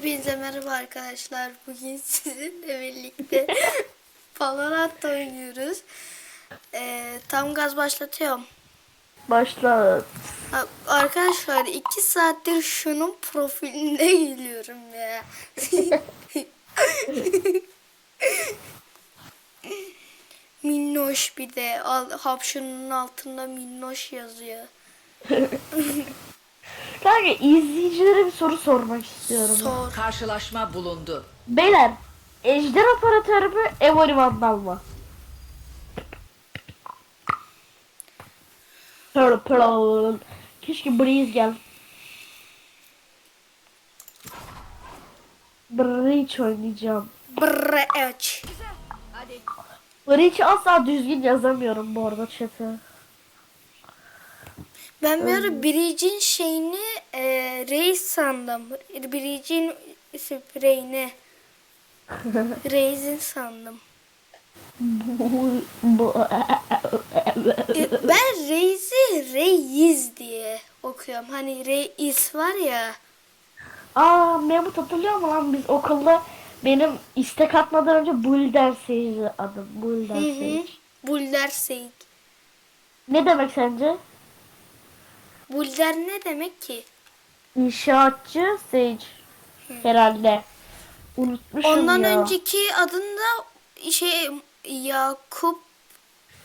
Hepinize merhaba arkadaşlar. Bugün sizinle birlikte Valorant oynuyoruz. Ee, tam gaz başlatıyorum. Başla. Ha, Arkadaşlar iki saattir şunun profilinde geliyorum ya. minnoş bir de al, hapşının altında minnoş yazıyor. Kanka izleyicilere bir soru sormak istiyorum. Sor. Karşılaşma bulundu. Beyler, Ejder operatörü mü, Evoli Vandal mı? Pearl, Pearl. Keşke Breeze gel. Breach oynayacağım. Breach. Breach'i asla düzgün yazamıyorum bu arada chat'e. Ben bir ara Bridge'in şeyini e, Reis sandım. Bridge'in spreyini. Reis'in sandım. E, ben Reis'i Reis diye okuyorum. Hani Reis var ya. Aa Mehmet hatırlıyor musun lan biz okulda benim istek atmadan önce Bulder Sage'di adım. Bulder Hı hı. Sage. Bulder Seyik. Ne demek sence? Bulder ne demek ki? İnşaatçı Sage. Herhalde. Unutmuşum Ondan ya. önceki adında şey Yakup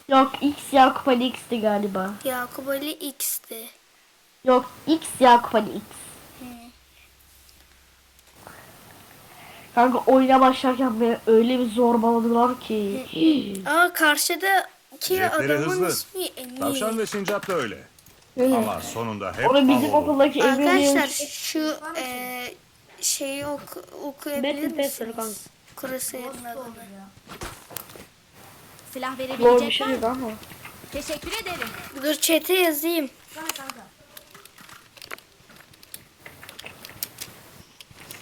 Yok X Yakup Ali X'ti galiba. Yakup Ali X'ti. Yok X Yakup Ali X. Kanka oyuna başlarken beni öyle bir zorbaladılar ki. Aa karşıdaki Cepleri adamın hızlı. ismi Emir. Tavşan ve sincap da öyle. Ama sonunda hep Onu bizim av olur. okuldaki Arkadaşlar Emir'in şu e, şeyi oku, okuyabilir misiniz? Kurasayın adını. Silah zor bir verebilecek var şeydi mı? ama. Teşekkür ederim. Dur chat'e yazayım.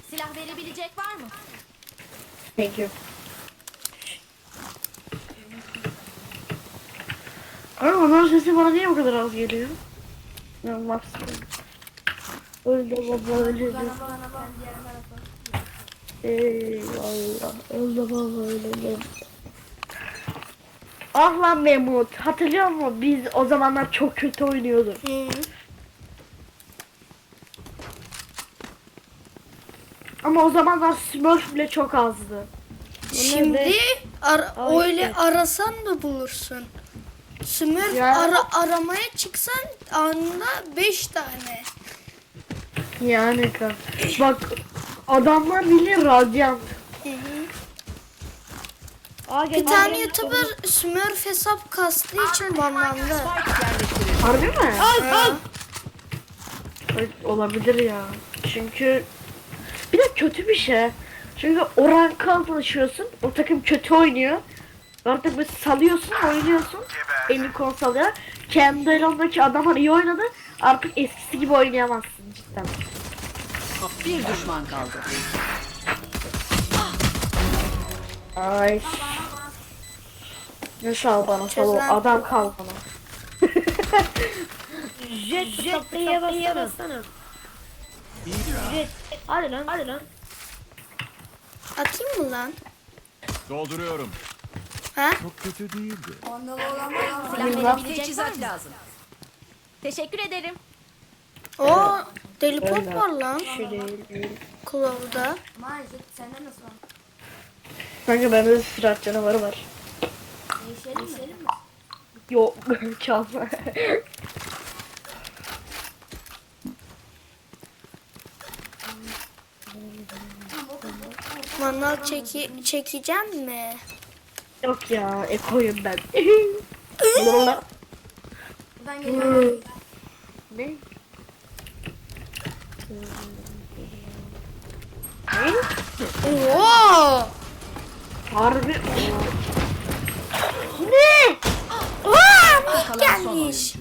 Silah verebilecek var mı? Thank you. Ama onların sesi bana niye bu kadar az geliyor? Maksimum. Öldü baba öldü. Eyvallah. Öldü baba öldü. Ah lan Memut. Hatırlıyor musun? Biz o zamanlar çok kötü oynuyorduk. Hı. Ama o zamanlar Smurf bile çok azdı. Şimdi ara, öyle arasan da bulursun. Smurf Ya. ara, aramaya çıksan anında 5 tane. Yani. Bak adamlar bilir radyant. Aa, Bir tane YouTuber Smurf hesap kastığı için banlandı. Harbi mi? Ha. Evet, olabilir ya. Çünkü bir de kötü bir şey. Çünkü o ranka alışıyorsun. O takım kötü oynuyor. Artık böyle salıyorsun, oynuyorsun. Elini kol salıyor. Kendi elindeki adamlar iyi oynadı. Artık eskisi gibi oynayamazsın cidden. Bir düşman kaldı. Ay. Ne sal bana sal o adam kal bana. Jet jet tatlıya bassana. Jet. Hadi lan hadi lan. Atayım mı lan? Dolduruyorum. Ha? Çok kötü değildi. Silah verebilecek var mı? lazım. Teşekkür ederim. O deli pop var lan. Kılavuzda. Maalesef senden nasıl var? Kanka bende de sırat canavarı var. Değişelim, Değişelim mi? Yok çalma. Manal çeki, çekeceğim mi? Yok ya ekoyum ben. Buradan geliyorum. ne? Oo! Harbi. Aa, Kalan son gelmiş.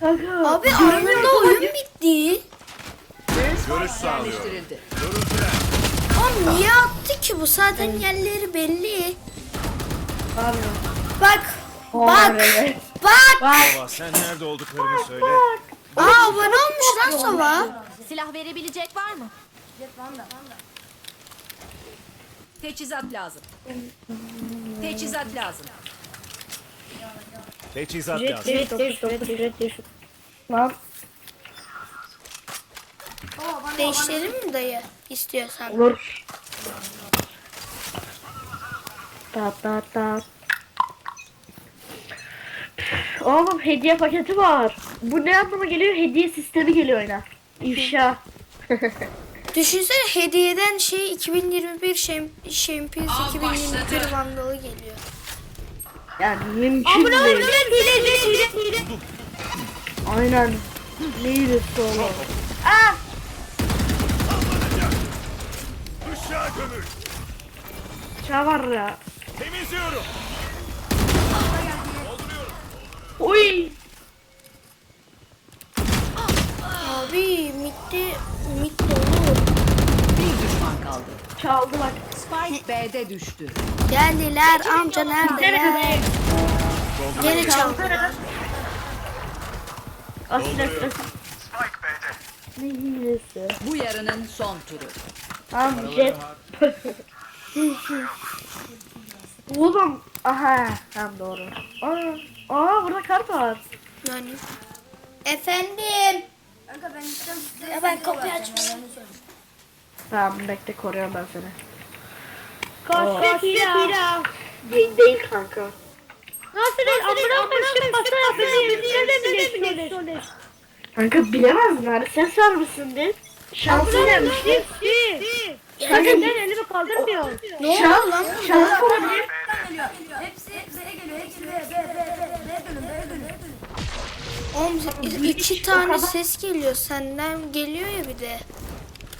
Kanka. Abi anında oyun bitti. Görüş yerleştirildi. Görüntüler. Oğlum niye attı ki bu? Zaten yerleri belli. Bak. Bak. Bak. Baba sen nerede olduklarını söyle. Aa abone olmuş lan Sova. Silah verebilecek var mı? Teçhizat lazım. Teçhizat lazım. Teçhizat lazım. ücret dokuz dokuz ücret ücret. Lan Değiştirelim mi dayı? İstiyorsan. olur. Ta ta ta. Oğlum hediye paketi var. Bu ne anlama geliyor? Hediye sistemi geliyor oyuna. İfşa. Düşünsene hediyeden şey 2021 şem, Champions 2021 Vandalı geliyor. Yani mümkün değil. Aynen. Neydi solo? Işığa gömül. Çavar ya. Temizliyorum. Uy. Abi mitti mit dolu. Bir düşman kaldı. Çaldı bak. Spike B'de düştü. Geldiler amca neredeler? Gene çaldı. Asil asil. Ne hilesi? Bu yarının son turu. Tamam jet. Oğlum. Aha. Tamam doğru. Aa, aa burada kart var. Yani. Efendim. Ya ben kapıyı açmışım. Tamam bekle koruyorum ben seni. Kaçta kira? Değil, değil kanka. Nasıl değil? Amına koyayım masa yapıyor. Nereden biliyorsun? Kanka bilemezler. Ses vermişsindir. Şansı gelmiştir. Kanka ben elimi kaldırmıyor. Ne oldu Şans, lan? şans olabilir. Oğlum iki tane ses geliyor senden geliyor ya bir de.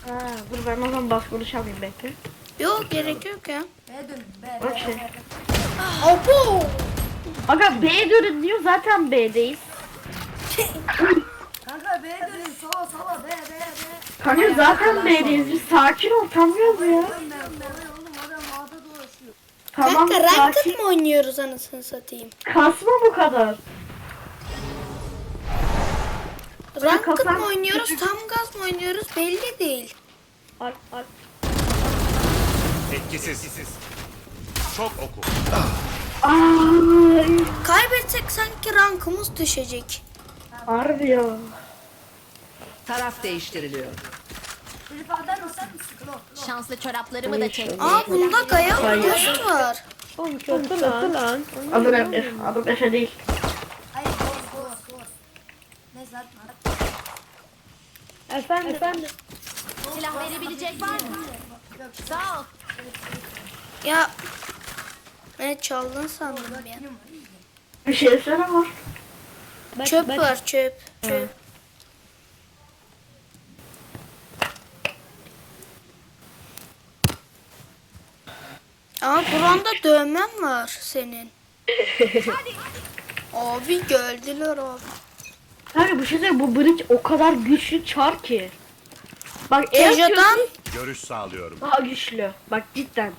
Ha, dur ben o zaman bas konuşamayayım bekle. Yok gerek yok ya. Bak şey. Abo. Aga B dönün diyor zaten B'deyiz. Kanka B'ye dönün sola sola B B B. Kanka zaten B'deyiz. Bir sakin ol tamıyoruz ya. Adam A'da dolaşıyor. Tamam Kanka ranked mı oynuyoruz anasını satayım? Kasma bu kadar. Ranked mı oynuyoruz tam gaz mı oynuyoruz belli değil. Al al. Etkisiz. Çok oku. Ay, Kaybetsek sanki rankımız düşecek. harbi ya. Taraf değiştiriliyor. Şanslı çoraplarımı da çektim. Aa bunda Gaya Ghost var. Oğlum kötü lan. lan. Adım Efe. Adım Efe değil. Hayır Ghost Ghost Ghost. Neyse atma. Efendim. Efendim. Silah verebilecek var mı? Sağ ol. Ya ben çaldın sandım ya. Bir şey söyle var. Çöp var çöp. Çöp. Aa buranda dövmen var senin. abi geldiler abi. Kanka bir şey söyleyeyim bu bridge o kadar güçlü çar ki. Bak Tejo'dan Görüş sağlıyorum. daha güçlü. Bak cidden.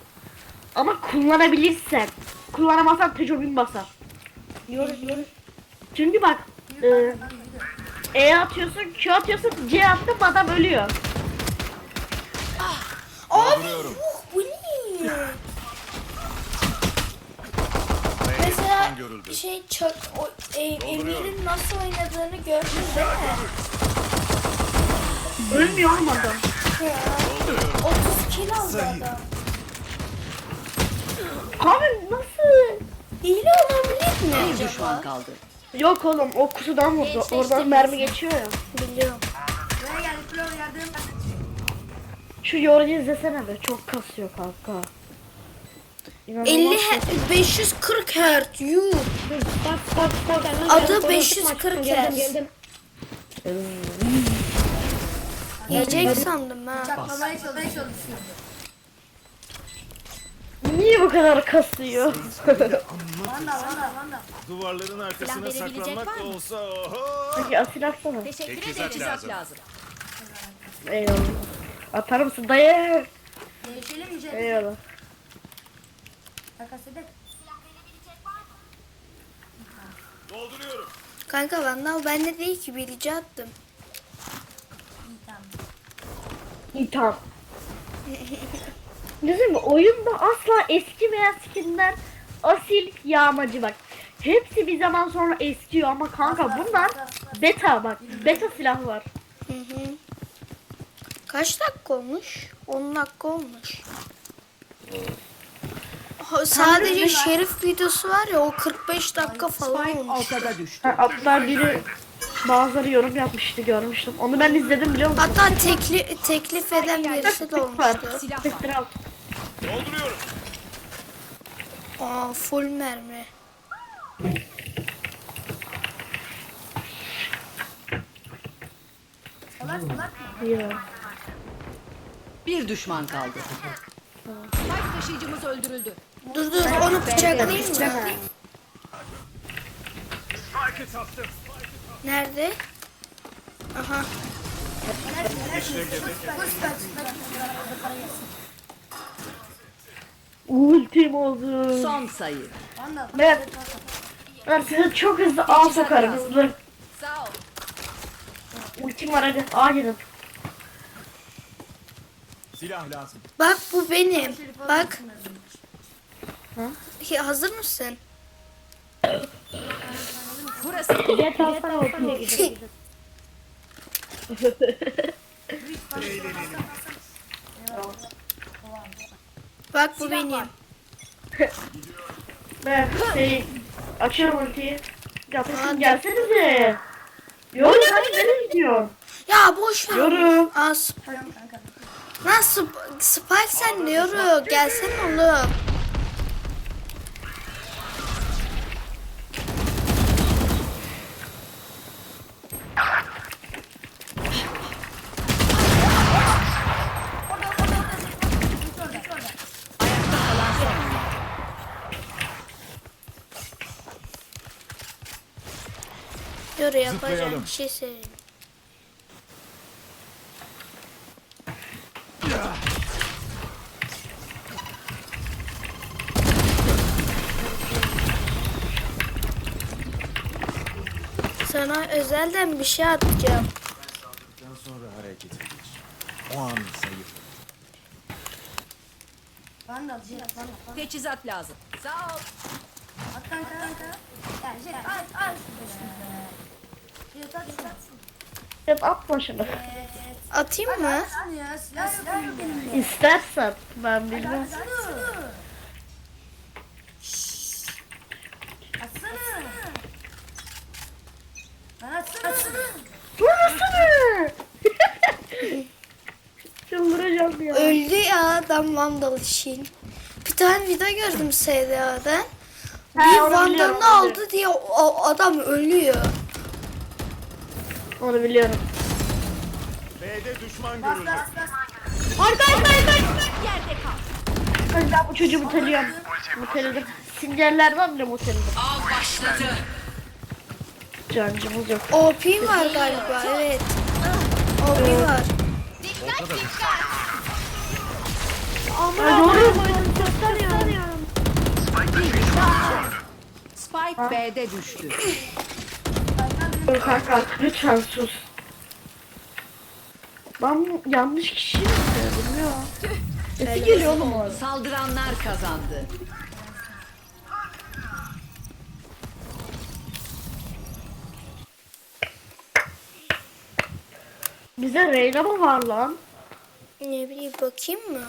Ama kullanabilirsen. Kullanamazsan Tejo bin basar. Çünkü bak e, E atıyorsun, Q atıyorsun, C attın adam ölüyor. Dolduruyorum. bu ne? B'de Görüldü. şey çök, o, e, Emir'in nasıl oynadığını gördün değil mi? Ölmüyor oğlum adam. Ya, 30 kill aldı adam. Abi nasıl? Hile olabilir mi Bir düşman acaba? kaldı. Yok oğlum o kutudan vurdu. Eşleştirme Oradan mermi geçiyor ya. Biliyorum. Buraya yardım. Şu yorucu izlesene be. Çok kasıyor kanka. İnanılmaz 50 kasıyor. he- 540 Hz. Yuh. Dur, Bak bak bak. hemen Adı geldim, 540 geldim, Hz. geldim. Yiyecek sandım ha. Çaklamaya çalışıyor. Niye bu kadar kasıyor? Vanda vanda vanda. Duvarların arkasına verebilecek saklanmak var da mı? olsa oho. Peki asil atsana. Teşekkür Teçhizat ederim. Lazım. lazım. Eyvallah. Atar mısın dayı? Değişelim iyice. Eyvallah. Takas edelim. Dolduruyorum. Kanka Vandal bende değil ki bir rica attım. İyi tamam. Bizim oyunda asla eski veya skinler asil yağmacı bak. Hepsi bir zaman sonra eskiyor ama kanka bunlar beta bak. Beta silah var. Hı hı. Kaç dakika olmuş? 10 dakika olmuş. Sadece şerif videosu var ya o 45 dakika falan olmuş. ortada düştü. Ha, atlar biri bazıları yorum yapmıştı görmüştüm. Onu ben izledim biliyor musun? Hatta tekli, teklif eden birisi de olmuştu. Siktir al. Dolduruyorum. Aa full mermi. Bir düşman kaldı. Spike taşıyıcımız öldürüldü. Dur dur onu bıçaklayayım mı? Nerede? Aha. Ultim oldu. Son sayı. Vandal. Ben, ben size çok hızlı A sokarım hızlı. Sağ ol. Ultim var hadi A gidin. Silah lazım. Bak bu benim. Bak. Ya, Hazır mısın? Burası Jet alsana gidin. Bak bu benim. Ben şey açıyorum ultiyi. Yapışın gelsenize. Yok hadi nereye gidiyorsun? Ya boş ver. Yorum. Aa, Sp- Lan Sp- Spike sen diyorum. Gelsene oğlum. Zıplayalım. bir şey söyleyeyim. Sana özelden bir şey atacağım. Daha sonra harekete geç. O an zayıf. Vandal. Jet. Vandal. Vandal. teçhizat lazım. Sağ ol. At kanka kanka. Ya Jet at at. Jet at Jet at. Hep atma şunu. Atayım mı? Atsana ya silah silah yok elimde. İstersen ben bilmem. Atsana. Atsana. Lan atsana. Çıldıracağım ya. Öldü ya adam Vandal için. Bir tane video gördüm SDA'dan. Ha, Bir Vandal'ını aldı diye o adam ölüyor. Onu biliyorum. B'de düşman görüldü. Hadi ben bu çocuğu muteliyorum. Muteledim. Singerlerden bile muteledim. Av başladı. Cancımız yok. OP var galiba evet. OP var. Ay doğru. Spike B'de düştü. Kanka lütfen sus. Ben yanlış kişi mi söyledim ya? Sesi geliyor oğlum o. Saldıranlar kazandı. Bize Reyna mı var lan? Ne bileyim bakayım mı?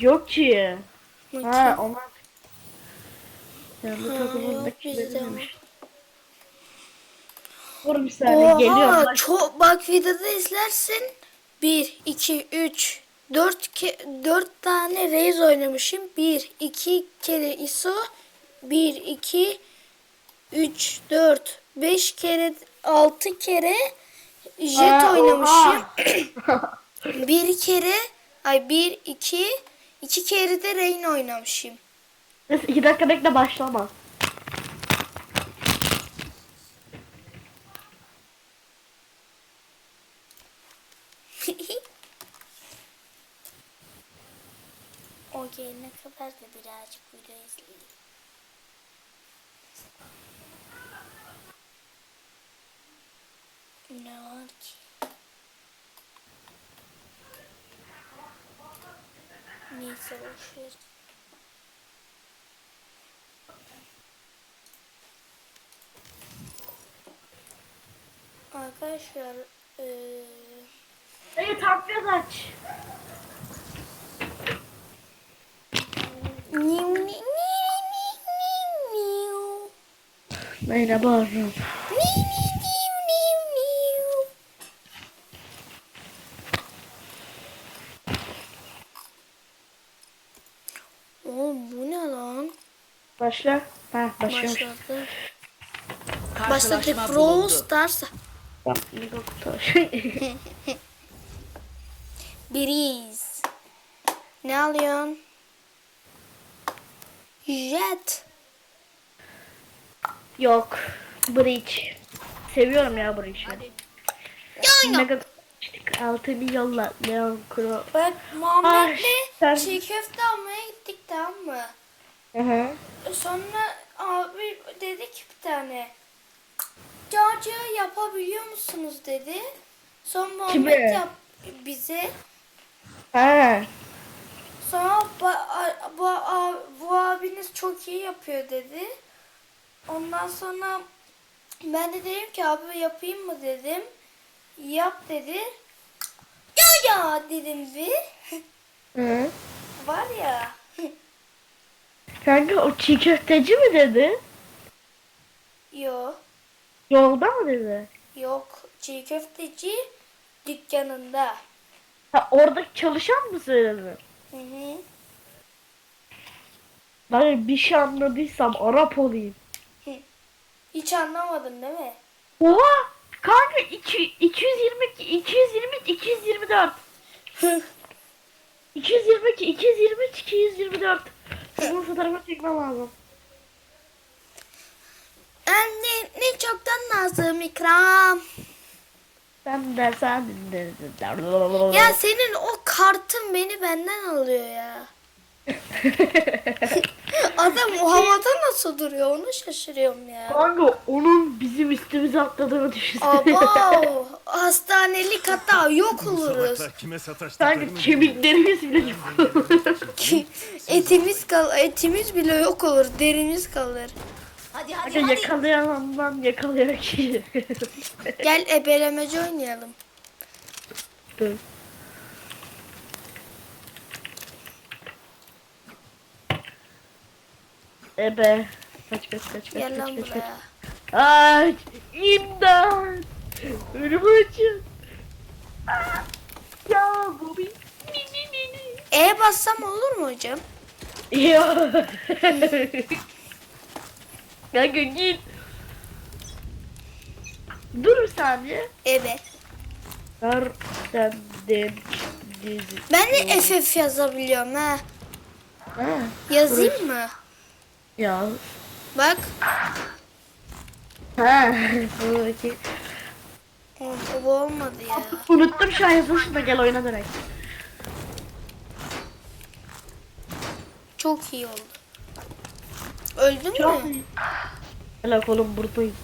Yok ki. Ha Bakayım. onlar. Ya bu Ha, bizde demiş. Dur bir saniye geliyorum. Oha Bak, çok bak videoda izlersin. 1, 2, 3, 4, ke 4 tane Raze oynamışım. 1, 2 kere ISO. 1, 2, 3, 4, 5 kere 6 kere Jet Aa, oynamışım. bir kere ay 1, 2, 2 kere de Rain oynamışım. Neyse iki dakika bekle başlama. O gelene kadar da birazcık video izleyeyim. Ne var ki? Neyse boşver. Arkadaşlar eee Dayı takviye aç. Niu, ni- ni- ni- ni- niu. Merhaba Arun. Oğlum bu ne lan? Başla. Ha başlıyormuş. Başladı. Başladık Brawl. Stars. Biriz. Ne alıyorsun? Jet. Yok. Breach. Seviyorum ya Breach'i. Ya Mega çıktık altını yolla. Leon Kuro. Bak Muhammed'le sen- çiğ köfte almaya gittik tamam mı? Hı hı. Sonra abi dedi ki bir tane. Cacı yapabiliyor musunuz dedi. Sonra Muhammed Kime? yap bize. Ha. Sonra bu, a- bu abiniz çok iyi yapıyor dedi. Ondan sonra ben de dedim ki abi yapayım mı dedim. Yap dedi. Ya ya dedim bir. Hı. Var ya. Kanka o çiğ köfteci mi dedi? Yok. Yolda mı dedi? Yok. Çiğ köfteci dükkanında. Ha orada çalışan mı söyledi? Hı hı. Ben bir şey anladıysam Arap olayım. Hiç anlamadın değil mi? Oha! Kanka iki, 222, 223, 224. 222, 223, 224. Bunun fotoğrafını çekmem lazım. Anne ne çoktan lazım ikram. Ben de sen. Ya senin o kartın beni benden alıyor ya. Adam o havada nasıl duruyor onu şaşırıyorum ya. Kanka onun bizim üstümüze atladığını düşünsene. Abo hastanelik hatta yok oluruz. Kime sataştıklarını Kanka kemiklerimiz bile yok. Ki etimiz kal etimiz bile yok olur derimiz kalır. Hadi hadi Kanka hadi. yakalayandan yakalayan kişi. Gel ebelemeci oynayalım. Dur. Ebe. Kaç kaç kaç kaç Gel kaç lan kaç kaç. buraya. Ay imdat. Açın. Ah, Ya bu bir. E bassam olur mu hocam? Ya. Kanka git. Dur bir saniye. Evet. Nereden dizi. Ben de FF yazabiliyorum ha. Ha, Yazayım mı? ya. Bak. Ha. Buradaki. Bu olmadı ya. Unuttum şu an yazılışını da gel oyna direkt. Çok iyi oldu. Öldün Çok mü? iyi. Helal oğlum buradayım.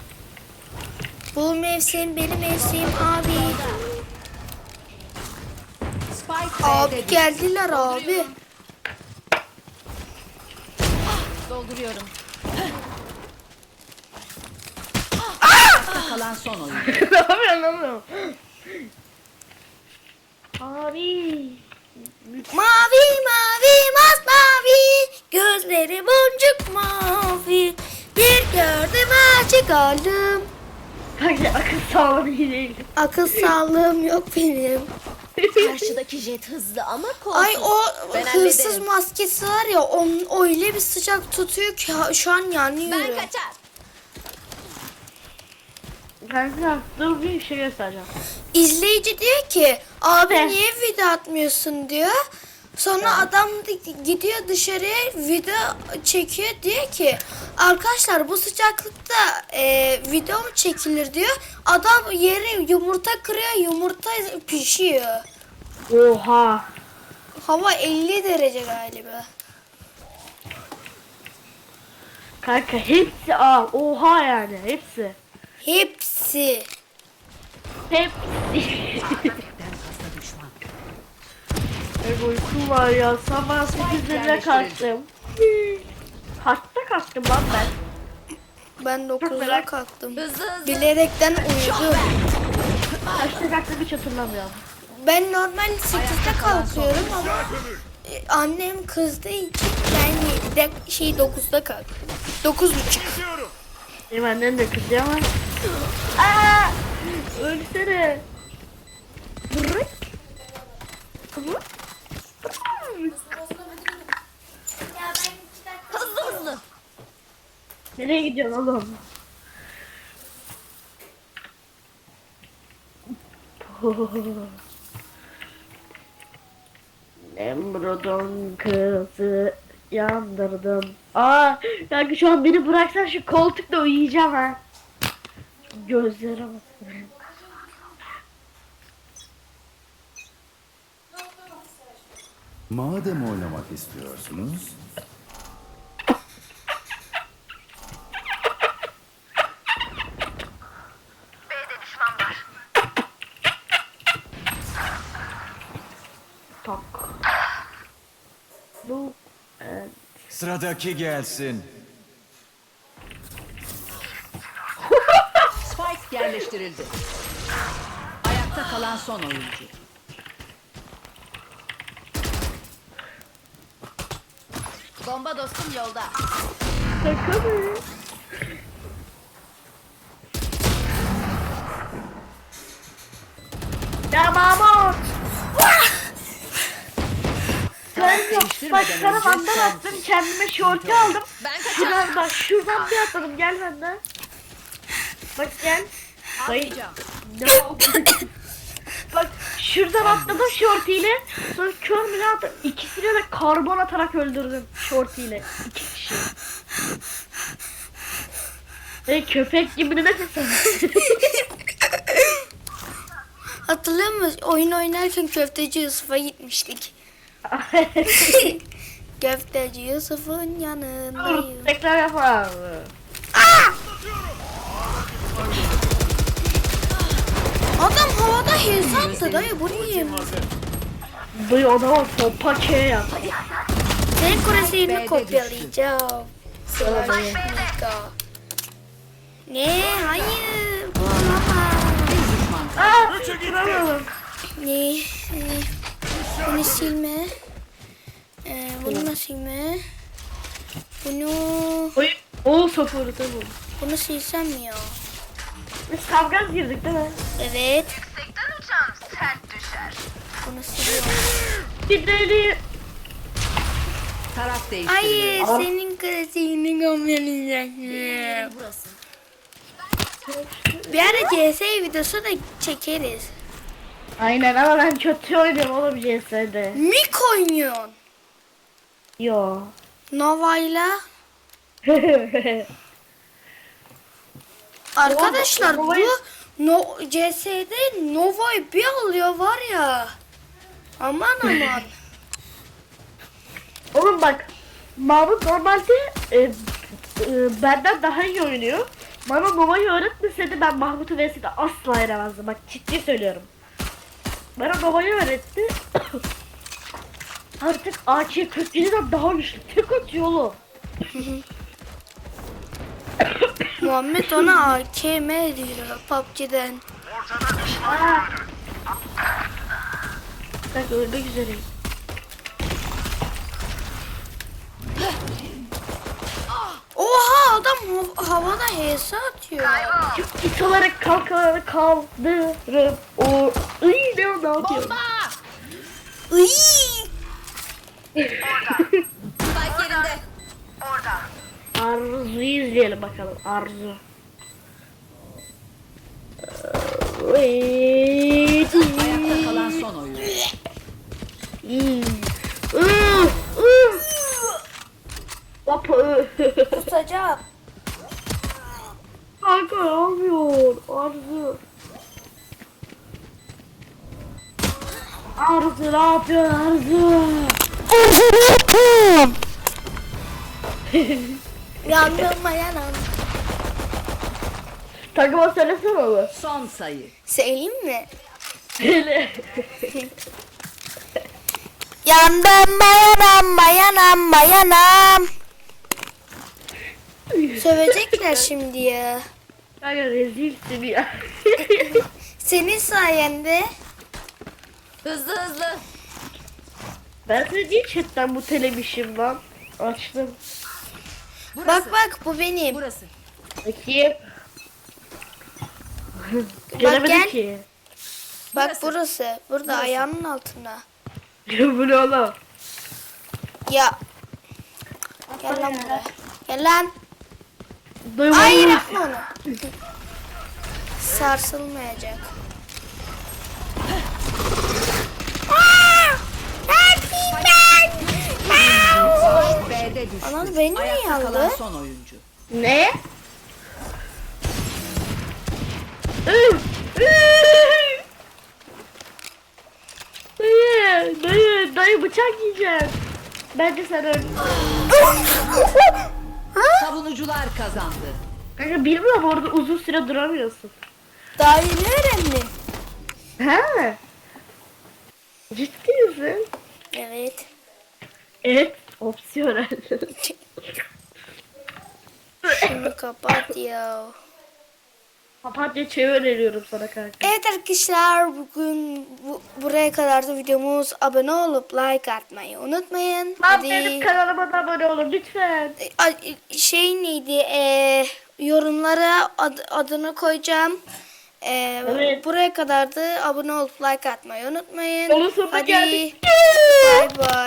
Bu mevsim benim mevsim abi. Spike Abi B'de geldiler abi. dolduruyorum. Ayakta kalan son oyun. ne yapıyorsun oğlum? Abi. Mavi mavi masmavi gözleri boncuk mavi bir gördüm açık aldım. Kanka akıl sağlığı iyi değil. Akıl sağlığım yok benim. Karşıdaki jet hızlı ama kolsuz. Ay o Ben hırsız hallederim. maskesi var ya onun öyle bir sıcak tutuyor ki ha- şu an yanıyorum. Ben kaçar. Kanka dur bir şey göstereceğim. İzleyici diyor ki abi Heh. niye video atmıyorsun diyor. Sonra adam da gidiyor dışarıya video çekiyor diyor ki arkadaşlar bu sıcaklıkta e, video mu çekilir diyor. Adam yere yumurta kırıyor yumurta pişiyor. Oha. Hava 50 derece galiba. Kanka hepsi al. Oha yani hepsi. Hepsi. Hepsi. Benim uykum var ya. Sabah 8'de kalktım. Kaçta kalktım lan ben? Ben 9'da merak- kalktım. Hızlı hızlı. Bilerekten uyudum. Kaçta kalktım hiç hatırlamıyorum. Ben normal 8'de kalkıyorum ama e, annem kızdığı için ben 7'de şey 9'da kalktım. 9.30. Benim annem de kızıyor ama. Aaa! Ölsene. Bırak. Bırak. Hızlı hızlı. Nereye gidiyorsun oğlum? Nemrud'un kızı yandırdım. Aa, kanka şu an beni bıraksan şu koltukta uyuyacağım ha. Gözlere bak. Madem oynamak istiyorsunuz, Tak. Bu e, sıradaki gelsin. Spike yerleştirildi. Ayakta kalan son oyuncu. Bomba dostum yolda. şaka mı? Ben yok. Bak sana attım kendime şortu aldım. Ben Şuradan bak şuradan bir atladım gel benden. Bak gel. Ne oldu? Bak şuradan atladım şort ile. Sonra kör mü ne attım? İkisini de karbon atarak öldürdüm şort ile. İki kişi. E köpek gibi ne desin Hatırlıyor musun? Oyun oynarken köfteci Yusuf'a gitmiştik. köfteci Yusuf'un yanındayım. Tekrar yapalım. Adam havada hesa attı dayı bu niye? Dayı adama topa K yap. Senin kurasını kopyalayacağım. Slash Mika. Ne? Hayır. Bu olamaz. Aaa! Çıkamıyorum. Ne? Ee, Bunu silme. Ee, bunu da silme. Bunu Oy, o sıfırı tabii. bunu silsem mi ya? Biz kavga girdik değil mi? Evet. Bunu siliyorum. Bir deli. Taraf değiştiriliyor. Hayır, senin klasiğini kopyalayacağım. Burası. Bir ara CS videosu da çekeriz. Aynen ama ben kötü oynuyorum oğlum CS'de. Mik oynuyorsun. Yo. Nova'yla. Arkadaşlar bu Nova'yı- no, CS'de Nova'yı bir alıyor var ya. Aman aman. oğlum bak. Mahmut normalde e, e, benden daha iyi oynuyor. Bana Nova'yı öğretmeseydi ben Mahmut'u vs'de asla yenemezdim. Bak ciddi söylüyorum. Bana Nova'yı öğretti. Artık AK-47'den daha güçlü. Tek atıyor oğlum. Muhammed ona AKM diyor PUBG'den. Aa. Bak ölmek üzereyim. Oha adam hav- havada HS atıyor. İt olarak kalkarak kaldırıp o... Iy ne o ne yapıyor? Iy. Spike yerinde. Arzu'yu izleyelim bakalım. Arzu. Ayakta kalan son oyuncu. Hmm. Iı, ıı. Hop, ıı. Kusacağım. Kanka ne yapıyor? Arzu. Arzu ne yapıyor Arzu? Yandım yanım. Takıma söylesene onu. Son sayı. Söyleyeyim mi? Söyle. Yandım bayanam bayanam bayanam. Sövecekler şimdi ya. Kanka rezilsin ya. Senin sayende. Hızlı hızlı. ben size niye chatten bu telemişim lan? Açtım. Burası. Bak bak bu benim. Burası. Bakayım. Gelemedim gel. ki. Bak burası. Burada ayağının altında. Bu ne oğlum? Ya. Gel lan buraya. Gel lan. Dayı Hayır yapma onu. Sarsılmayacak. Anam beni kalan aldı? son oyuncu. Ne? Dayı, dayı, dayı bıçak yiyeceğim. Bence sen öl. Savunucular kazandı. Kanka bilmiyorum orada uzun süre duramıyorsun. Daha yeni öğrendim. He? Ciddi misin? Evet. Evet. Opsiyonel. Şunu kapat ya. Papatya çayı öneriyorum sana kanka. Evet arkadaşlar bugün bu, buraya kadar da videomuz abone olup like atmayı unutmayın. Lan Hadi. benim kanalıma da abone olun lütfen. Ay, Şey neydi? Ee, yorumlara ad- adını koyacağım. Ee, Evet. Buraya kadar da abone olup like atmayı unutmayın. Yolun sonuna Hadi. geldik. Bay bay.